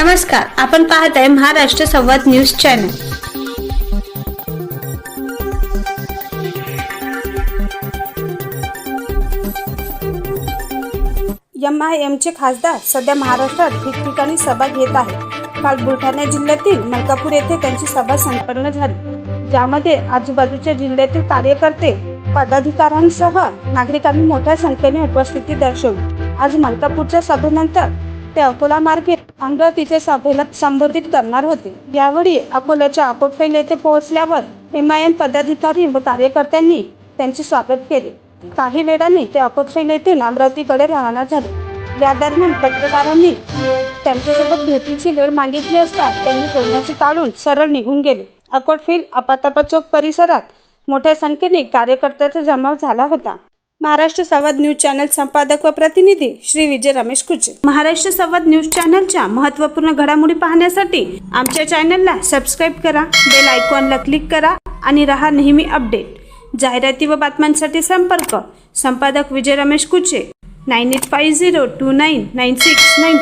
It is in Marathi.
नमस्कार आपण पाहत आहे Maharashtra Samvad news channel. M I एमचे खासदार सध्या महाराष्ट्रात ठिकठिकाणी सभा घेत आहेत. काल बुलढाणा जिल्ह्यातील मलकापूर येथे त्यांची सभा संपन्न झाली. ज्यामध्ये आजूबाजूच्या जिल्ह्यातील कार्यकर्ते पदाधिकाऱ्यांसह नागरिकांनी मोठ्या संख्येने उपस्थिती दर्शवली. आज मलकापूरच्या सभेनंतर ते अकोला मार्गे अमरावतीचे सभेला संबोधित करणार होते. यावेळी अकोल्याच्या अकोटफैल येथे पोहोचल्यावर एम आय पदाधिकारी व कार्यकर्त्यांनी त्यांचे स्वागत केले. काही वेळाने ते अकोटफैल येथून अमरावतीकडे रवाना झाले. या दरम्यान पत्रकारांनी त्यांच्यासोबत भेटीची वेळ मागितली असता त्यांनी बोलण्याचे टाळून सरळ निघून गेले. अकोटफिल आपातापा चौक परिसरात मोठ्या संख्येने कार्यकर्त्याचा जमाव झाला होता. महाराष्ट्र संवाद न्यूज चॅनल संपादक व प्रतिनिधी श्री विजय रमेश कुचे. महाराष्ट्र संवाद न्यूज चॅनलच्या महत्त्वपूर्ण घडामोडी पाहण्यासाठी आमच्या चॅनलला सबस्क्राईब करा बेल आयकॉनला क्लिक करा आणि रहा नेहमी अपडेट. जाहिराती व बातम्यांसाठी संपर्क संपादक Vijay Ramesh Kuche. Nine eight five zero two nine nine six nine